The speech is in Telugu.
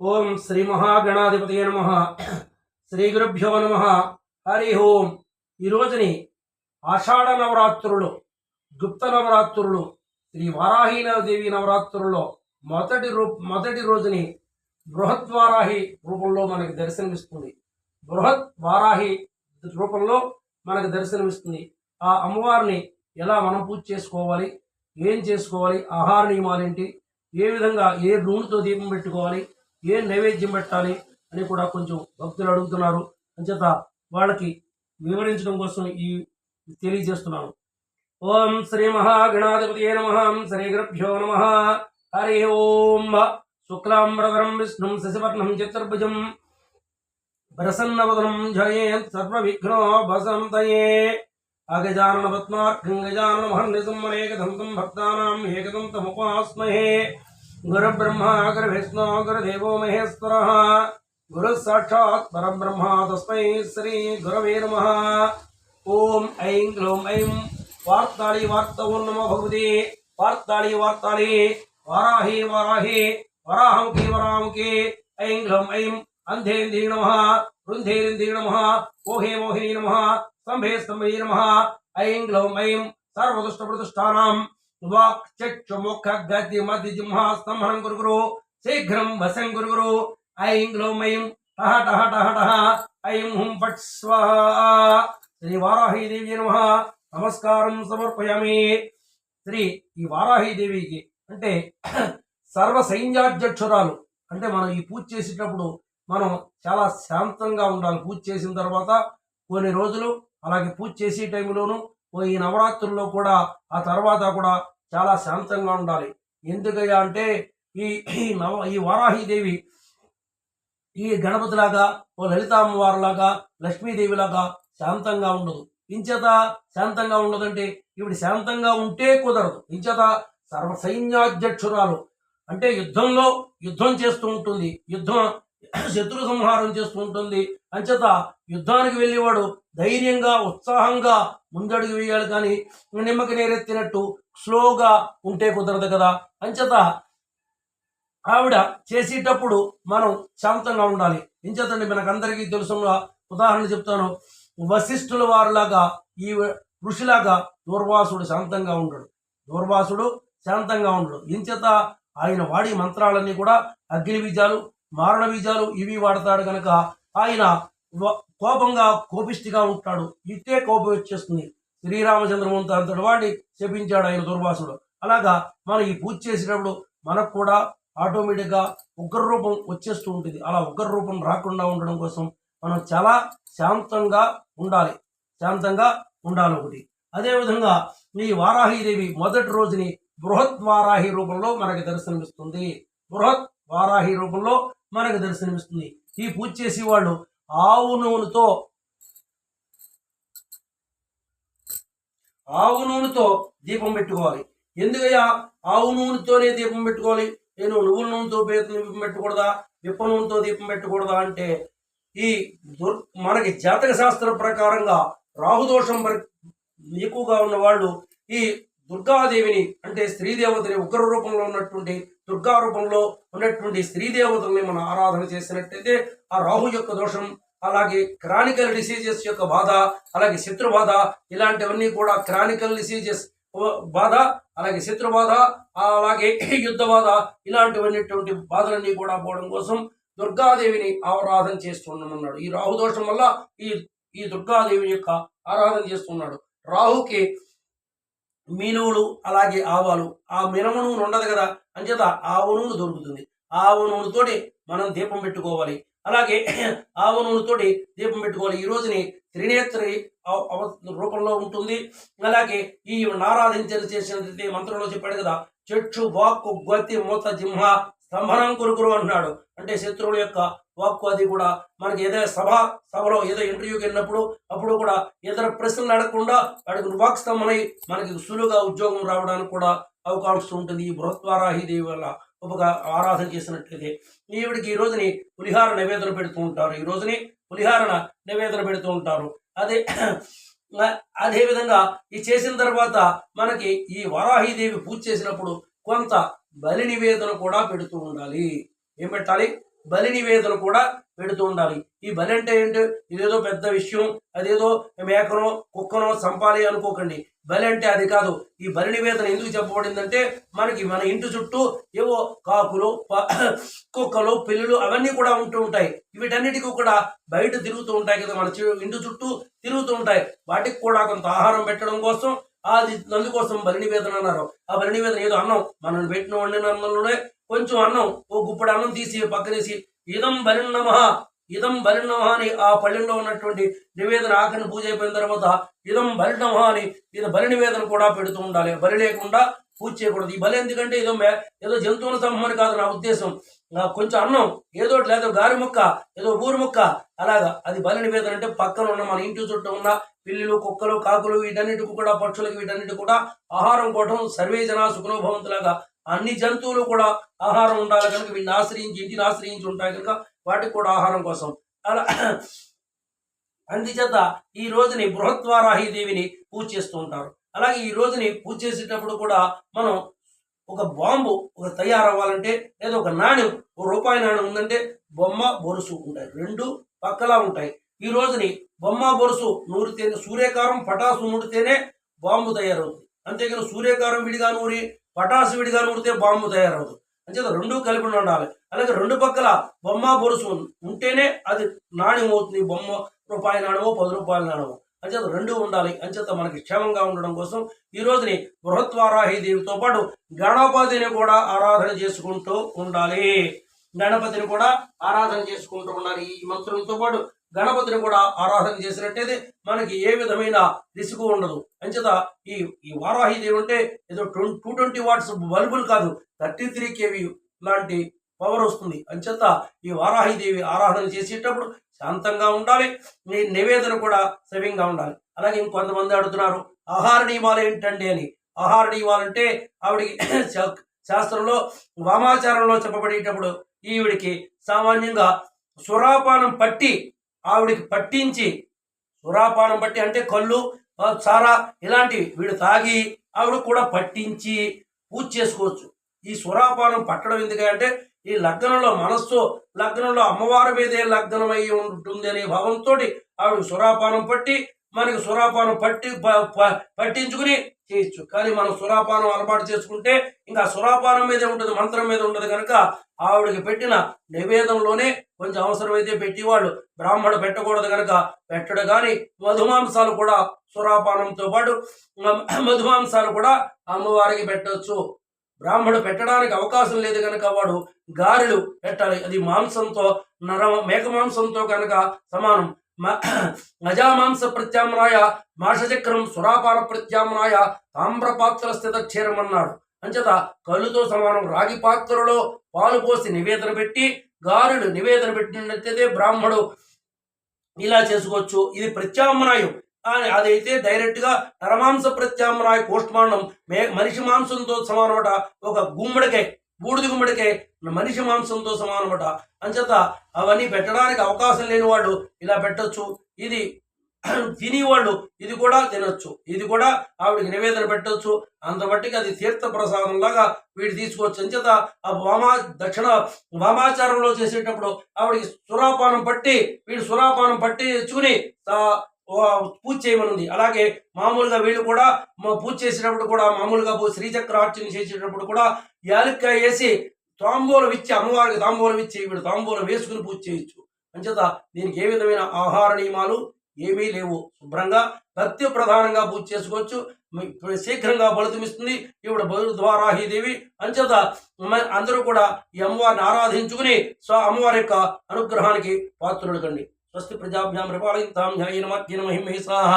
ఓం శ్రీ మహాగణాధిపతి నమ. శ్రీ గురుభ్యో నమ. హరి ఓం. ఈ రోజుని ఆషాఢ నవరాత్రులు గుప్త నవరాత్రులు శ్రీ వారాహీనదేవి నవరాత్రుల్లో మొదటి రూ మొదటి రోజుని బృహత్ వారాహి రూపంలో మనకి దర్శనమిస్తుంది. బృహత్ వారాహి రూపంలో మనకు దర్శనమిస్తుంది. ఆ అమ్మవారిని ఎలా మనం పూజ చేసుకోవాలి? ఏం చేసుకోవాలి? ఆహార నియమాలేంటి? ఏ విధంగా ఏ నూనెతో దీపం పెట్టుకోవాలి? ఏం నైవేద్యం పెట్టాలి అని కూడా కొంచెం భక్తులు అడుగుతున్నారు. అంచేత వాళ్ళకి వివరించడం కోసం ఈ తెలియజేస్తున్నాను. ఓం శ్రీ మహాగణాధిపతి నమ. శ్రీ గురుభ్యో నమ. హరి ఓం. శుక్లాంబరధరం విష్ణుం శశివర్ణం చతుర్భుజం ప్రసన్నవదనం జయేత్ సర్వవిఘ్నోపసంతయే అగజానన పద్మార్ఘం గజానన మహర్నిసమ్మనేకదంతం భక్తానాం ఏకదంతముపాస్మహే. తముపాస్మహే గురుబ్రహ్మ గురువిష్ణు గురుదేవో మహేశ్వర గురు సాక్షాత్ పరబ్రహ్మ తస్మై శ్రీ గురవే నమ ఓం ఐం గ్లౌం ఐం వార్తాళి వార్త ఓం నమో భగవతి వార్తాళి వార్తాళి వారాహి వారాహి వరాహముఖి వరాముఖి ఐం గ్లౌం ఐం అంధేంద్రీ నమ వృంధేరింద్రీ నమ ఓహే మోహిని నమ స్తంభే స్తంభే నమ ఐం గ్లౌం ఐం సర్వదుష్ట ప్రతిష్టానాం వాక్ చక్షు గతి గురుగురు శీఘ్రం వశం గురుగురు ఐం గ్లౌం టహ టహ టహ టహ ఐం హుం ఫట్ స్వాహ. శ్రీ వారాహి దేవి నమ. నమస్కారం సమర్పయామి. శ్రీ ఈ వారాహి దేవికి అంటే సర్వ సైన్యాధ్యక్షురాలు అంటే మనం ఈ పూజ చేసేటప్పుడు మనం చాలా శాంతంగా ఉండాలి. పూజ చేసిన తర్వాత కొన్ని రోజులు అలాగే పూజ చేసే టైంలోనూ ఈ నవరాత్రుల్లో కూడా ఆ తర్వాత కూడా చాలా శాంతంగా ఉండాలి. ఎందుకయ్యా అంటే ఈ ఈ నవ ఈ వారాహిదేవి ఈ గణపతిలాగా ఓ లలితామ్మవారులాగా లక్ష్మీదేవిలాగా శాంతంగా ఉండదు. ఇంచేత శాంతంగా ఉండదంటే ఇవిడ శాంతంగా ఉంటే కుదరదు. ఇంచేత సర్వ సైన్యాధ్యక్షురాలు. అంటే యుద్ధంలో యుద్ధం చేస్తూ ఉంటుంది. యుద్ధం శత్రు సంహారం చేస్తూ ఉంటుంది. అంచేత యుద్ధానికి వెళ్ళేవాడు ధైర్యంగా ఉత్సాహంగా ముందడుగు వేయాలి కానీ నిమ్మకి నేరెత్తినట్టు స్లోగా ఉంటే కుదరదు కదా. అంచేత ఆవిడ చేసేటప్పుడు మనం శాంతంగా ఉండాలి. ఎంచేతండి మనకందరికీ తెలుసున్న ఉదాహరణ చెప్తాను. వశిష్ఠుల వారిలాగా ఈ ఋషిలాగా దూర్వాసుడు శాంతంగా ఉండడు. దూర్వాసుడు శాంతంగా ఉండడు. ఎంచేత ఆయన వాడి మంత్రాలన్నీ కూడా అగ్ని బీజాలు మారణ బీజాలు ఇవి వాడతాడు కనుక ఆయన కోపంగా కోపిష్టిగా ఉంటాడు. ఇట్టే కోపం వచ్చేస్తుంది. శ్రీరామచంద్రమూర్తి అంతటి వాడిని శపించాడు ఆయన దుర్వాసుడు. అలాగా మనం ఈ పూజ చేసేటప్పుడు మనకు కూడా ఆటోమేటిక్గా ఉగ్ర రూపం వచ్చేస్తూ ఉంటుంది. అలా ఉగ్ర రూపం రాకుండా ఉండడం కోసం మనం చాలా శాంతంగా ఉండాలి. శాంతంగా ఉండాలి ఒకటి. అదేవిధంగా ఈ వారాహిదేవి మొదటి రోజుని బృహత్ వారాహి రూపంలో మనకి దర్శనమిస్తుంది. బృహత్ వారాహి రూపంలో మనకు దర్శనమిస్తుంది. ఈ పూజ చేసే వాళ్ళు ఆవు నూనెతో ఆవు నూనెతో దీపం పెట్టుకోవాలి. ఎందుకయ్యా? ఆవు నూనెతోనే దీపం పెట్టుకోవాలి. నేను నువ్వుల నూనెతో దీపం పెట్టకూడదా? విప్ప నూనెతో దీపం పెట్టకూడదా అంటే ఈ దుర్ మనకి జాతక శాస్త్రం ప్రకారంగా రాహుదోషం ఎక్కువగా ఉన్న వాళ్ళు ఈ దుర్గాదేవిని అంటే స్త్రీ దేవతని ఉగ్ర రూపంలో ఉన్నటువంటి దుర్గా రూపంలో ఉన్నటువంటి స్త్రీ దేవతల్ని మనం ఆరాధన చేసినట్టయితే ఆ రాహు యొక్క దోషం అలాగే క్రానికల్ డిసీజెస్ యొక్క బాధ అలాగే శత్రు బాధ ఇలాంటివన్నీ కూడా క్రానికల్ డిసీజెస్ బాధ అలాగే శత్రు బాధ అలాగే యుద్ధ బాధ ఇలాంటివన్నటువంటి బాధలన్నీ కూడా పోవడం కోసం దుర్గాదేవిని ఆరాధన చేస్తున్నామన్నాడు ఈ రాహు దోషం వల్ల ఈ ఈ దుర్గాదేవి యొక్క ఆరాధన చేస్తున్నాడు. రాహుకి మినువులు అలాగే ఆవాలు. ఆ మినము నూనె ఉండదు కదా? అంచేత ఆవు నూనె దొరుకుతుంది. ఆవు నూనెతోటి మనం దీపం పెట్టుకోవాలి. అలాగే ఆవు నూనెతోటి దీపం పెట్టుకోవాలి. ఈ రోజుని త్రినేత్రి అవ- అవ- రూపంలో ఉంటుంది. అలాగే ఈ నారాధించని చేసిన మంత్రంలో చెప్పాడు కదా చెట్టు వాక్కు గతి మూత జింహ స్తంభనం కొరుకురు అంటున్నాడు. అంటే శత్రువుల యొక్క వాక్కు అది కూడా మనకి ఏదైనా సభ సభలో ఏదో ఇంటర్వ్యూకి వెళ్ళినప్పుడు అప్పుడు కూడా ఇతర ప్రశ్నలు అడగకుండా వాడికి వాక్ మనకి సులువుగా ఉద్యోగం రావడానికి కూడా అవకాశం ఉంటుంది. ఈ బృహత్వారాహి దేవి వల్ల ఉపక ఆరాధన చేసినట్లయితే ఈవిడికి ఈ రోజుని పులిహార నివేదన పెడుతూ ఉంటారు. ఈ రోజుని పులిహారన నివేదన పెడుతూ ఉంటారు. అదే అదేవిధంగా ఈ చేసిన తర్వాత మనకి ఈ వరాహిదేవి పూజ చేసినప్పుడు కొంత బలి నివేదన కూడా పెడుతూ ఉండాలి. ఏం పెట్టాలి? బలి నివేదన కూడా పెడుతూ ఉండాలి. ఈ బలి అంటే ఏంటి? ఇదేదో పెద్ద విషయం అదేదో మేకనో కుక్కనో సంపాలి అనుకోకండి. బలి అంటే అది కాదు. ఈ బలి నివేదన ఎందుకు చెప్పబడిందంటే మనకి మన ఇంటి చుట్టూ ఏవో కాకులు కుక్కలు పిల్లులు అవన్నీ కూడా ఉంటూ ఉంటాయి. వీటన్నిటికీ కూడా బయట తిరుగుతూ ఉంటాయి కదా మన ఇంటి చుట్టూ తిరుగుతూ ఉంటాయి. వాటికి కూడా కొంత ఆహారం పెట్టడం కోసం అది అందుకోసం బలి నివేదన అన్నారు. ఆ బలి నివేదన ఏదో అన్నం. మనం పెట్టిన వండిన అన్నంలోనే కొంచెం అన్నం ఓ గుప్పడు అన్నం తీసి పక్కనేసి ఇదం బలిన్నమ ఇదం బలిన్నమ అని ఆ పళ్ళెంలో ఉన్నటువంటి నివేదన ఆఖరిని పూజ అయిపోయిన తర్వాత ఇదం బలిన్నమ అని ఇది బలి నివేదన కూడా పెడుతూ ఉండాలి. బలి లేకుండా పూజ చేయకూడదు. ఈ బలి ఎందుకంటే ఏదో మే- ఏదో జంతువుల సంహమని కాదు నా ఉద్దేశం. కొంచెం అన్నం ఏదో లేదో గారి ముక్క ఏదో ఊరు ముక్క అలాగా. అది బలి నివేదన అంటే పక్కన ఉన్న మన ఇంటి చుట్టూ ఉన్న పిల్లులు కుక్కలు కాకులు వీటన్నిటికి కూడా పక్షులకి వీటన్నిటి కూడా ఆహారం కోటం సర్వే జన సుఖనోభవంతులాగా అన్ని జంతువులు కూడా ఆహారం ఉండాలి కనుక వీటిని ఆశ్రయించి ఇంటిని ఆశ్రయించి ఉంటాయి కనుక వాటికి కూడా ఆహారం కోసం. అలా అందుచేత ఈ రోజుని బృహద్వారాహి దేవిని పూజ చేస్తూ ఉంటారు. అలాగే ఈ రోజుని పూజ చేసేటప్పుడు కూడా మనం ఒక బాంబు ఒక తయారవ్వాలంటే లేదా ఒక నాణ్యం ఒక రూపాయి నాణ్యం ఉందంటే బొమ్మ బొరుసు ఉంటాయి. రెండు పక్కలా ఉంటాయి. ఈ రోజుని బొమ్మ బొరుసు నూరితేనే సూర్యకారం పటాసు నూరితేనే బాంబు తయారవుతుంది. అంతేకాని సూర్యకారం విడిగా నూరి పటాసు విడిగా నూరితే బాంబు తయారవుతుంది. అంచేత రెండు కలిపి ఉండాలి. అలాగే రెండు పక్కల బొమ్మ బొరుసు ఉంటేనే అది నాణ్యం అవుతుంది. బొమ్మ రూపాయి నాణ్యమో పది రూపాయల నాణ్యమో. అంచేత రెండు ఉండాలి. అంచేత మనకి క్షేమంగా ఉండడం కోసం ఈ రోజుని బృహత్వారాహి దేవితో పాటు గణపతిని కూడా ఆరాధన చేసుకుంటూ ఉండాలి. గణపతిని కూడా ఆరాధన చేసుకుంటూ ఉండాలి. ఈ మంత్రంతో పాటు గణపతిని కూడా ఆరాధన చేసినట్టయితే మనకి ఏ విధమైన రిసుకు ఉండదు. అంచేత ఈ ఈ వారాహిదేవి అంటే ఏదో టూ ట్వంటీ వాట్స్ బల్బులు కాదు థర్టీ త్రీ కేవీ లాంటి పవర్ వస్తుంది. అంచేత ఈ వారాహి దేవి ఆరాధన చేసేటప్పుడు శాంతంగా ఉండాలి మీ నివేదన కూడా సవ్యంగా ఉండాలి. అలాగే ఇంకొంతమంది అడుగుతున్నారు ఆహార నియమాలు ఏంటండి అని. ఆహార నియమాలు ఆవిడికి శాస్త్రంలో వామాచారంలో చెప్పబడేటప్పుడు ఈవిడికి సామాన్యంగా సురాపానం పట్టి ఆవిడికి పట్టించి సురాపానం పట్టి అంటే కళ్ళు సారా ఇలాంటివి వీడు తాగి ఆవిడ కూడా పట్టించి పూజ చేసుకోవచ్చు. ఈ సురాపానం పట్టడం ఎందుకంటే ఈ లగ్నంలో మనస్సు లగ్నంలో అమ్మవారి మీదే లగ్నమై ఉంటుంది అనే భావంతో ఆవిడ సురాపానం పట్టి మనకి సురాపానం పట్టి ప- ప- పట్టించుకుని చేయొచ్చు. కానీ మనం సురాపానం అలవాటు చేసుకుంటే ఇంకా సురాపానం మీదే ఉంటుంది మంత్రం మీద ఉండదు కనుక ఆవిడకి పెట్టిన నివేదంలోనే కొంచెం అవసరమైతే పెట్టేవాళ్ళు. బ్రాహ్మణ పెట్టకూడదు కనుక పెట్టడు. కానీ మధుమాంసాలు కూడా సురాపానంతో పాటు మధుమాంసాలు కూడా అమ్మవారికి పెట్టవచ్చు బ్రాహ్మడు పెట్టడానికి అవకాశం లేదు కనుక వాడు గారెలు పెట్టాలి. అది మాంసంతో నర మేక మాంసంతో కనుక సమానం. అజామాంస ప్రత్యామ్నాయ మాషచక్రం సురాపాన ప్రత్యామ్నాయ తామ్రపాత్రల స్థిత క్షీరమన్నాడు అంచేత కళ్ళుతో సమానం రాగి పాత్రలో పాలు పోసి నివేదన పెట్టి గారుడు నివేదన పెట్టినట్లయితే బ్రాహ్మడు ఇలా చేసుకోవచ్చు. ఇది ప్రత్యామ్నాయం. కానీ అదైతే డైరెక్ట్గా నరమాంస ప్రత్యామ్నాయ కోష్మాండం మే మనిషి మాంసంతో సమానమట ఒక గుమ్మడికాయ. బూడిద గుమ్మడికే మనిషి మాంసంతో సమానమట. అంచేత అవన్నీ పెట్టడానికి అవకాశం లేని వాళ్ళు ఇలా పెట్టొచ్చు. ఇది తినేవాళ్ళు ఇది కూడా తినొచ్చు. ఇది కూడా ఆవిడకి నివేదన పెట్టొచ్చు. అంత మట్టికి అది తీర్థ ప్రసాదం లాగా వీడు తీసుకోవచ్చు. అంచేత ఆ వామా దక్షిణ వామాచారంలో చేసేటప్పుడు ఆవిడకి సురాపానం పట్టి వీడు సురాపానం పట్టి తెచ్చుకుని పూజ చేయమనుంది. అలాగే మామూలుగా వీళ్ళు కూడా పూజ చేసేటప్పుడు కూడా మామూలుగా శ్రీచక్ర అర్చన చేసేటప్పుడు కూడా యాలక్కాయ వేసి తాంబూలం ఇచ్చి అమ్మవారికి తాంబూలం ఇచ్చి వీడు తాంబూలం వేసుకుని పూజ చేయొచ్చు. అంచేత దీనికి ఏ విధమైన ఆహార నియమాలు ఏమీ లేవు. శుభ్రంగా భక్తి ప్రధానంగా పూజ చేసుకోవచ్చు. శీఘ్రంగా ఫలితమిస్తుంది ఈవిడ బరుద్వారాహి దేవి. అంచేత అందరూ కూడా ఈ అమ్మవారిని ఆరాధించుకుని స్వ అమ్మవారి యొక్క అనుగ్రహానికి పాత్రులు కండి స్వస్తి ప్రజాభ్యాం పరిపాలయంతాం న్యాయేన మధ్యన మహిమహి స్వాహ